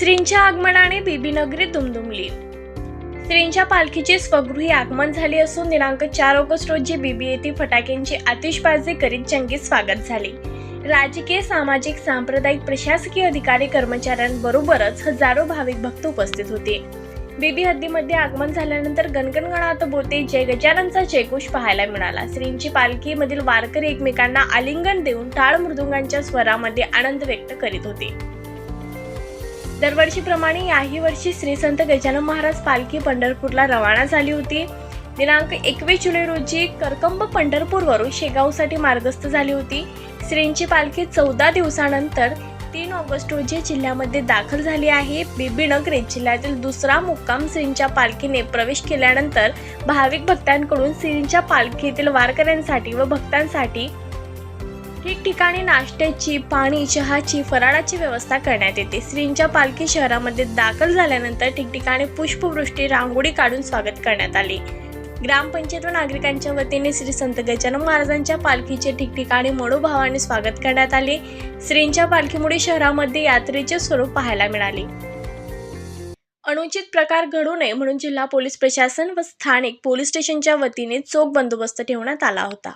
श्रींच्या आगमनाने बीबी नगरी दुमदुमली. श्रींच्या पालखीचे स्वगृही आगमन झाले असून दिनांक चार ऑगस्ट रोजी बीबी येथे फटाक्यांची आतिषबाजी करीत जंगी स्वागत झाले. राजकीय सामाजिक सांप्रदायिक प्रशासकीय अधिकारी कर्मचाऱ्यांबरोबरच हजारो भाविक भक्त उपस्थित होते. बीबी हद्दीमध्ये आगमन झाल्यानंतर गणगणगणात बोलते जय गजाननचा जयघोष पाहायला मिळाला. श्रींची पालखीमधील वारकरी एकमेकांना आलिंगन देऊन टाळ मृदुंगांच्या स्वरामध्ये आनंद व्यक्त करीत होते. दरवर्षीप्रमाणे याही वर्षी श्री संत गजानन महाराज पालखी पंढरपूरला रवाना झाली होती. दिनांक एकवीस जुलै रोजी करकंब पंढरपूरवरून शेगावसाठी मार्गस्थ झाली होती. श्रींची पालखी चौदा दिवसानंतर तीन ऑगस्ट रोजी जिल्ह्यामध्ये दाखल झाली आहे. बीबी नगरीत जिल्ह्यातील दुसरा मुक्काम श्रींच्या पालखीने प्रवेश केल्यानंतर भाविक भक्तांकडून श्रींच्या पालखीतील वारकऱ्यांसाठी व भक्तांसाठी ठिकठिकाणी नाश्त्याची पाणी चहाची फराळाची व्यवस्था करण्यात येते. श्रींच्या पालखी शहरामध्ये दाखल झाल्यानंतर ठिकठिकाणी पुष्पवृष्टी रांगोळी काढून स्वागत करण्यात आले. ग्रामपंचायत व नागरिकांच्या वतीने श्री संत गजानन महाराजांच्या पालखीचे ठिकठिकाणी मनोभावाने स्वागत करण्यात आले. श्रींच्या पालखीमुळे शहरामध्ये यात्रेचे स्वरूप पाहायला मिळाले. अनुचित प्रकार घडू नये म्हणून जिल्हा पोलीस प्रशासन व स्थानिक पोलीस स्टेशनच्या वतीने चोख बंदोबस्त ठेवण्यात आला होता.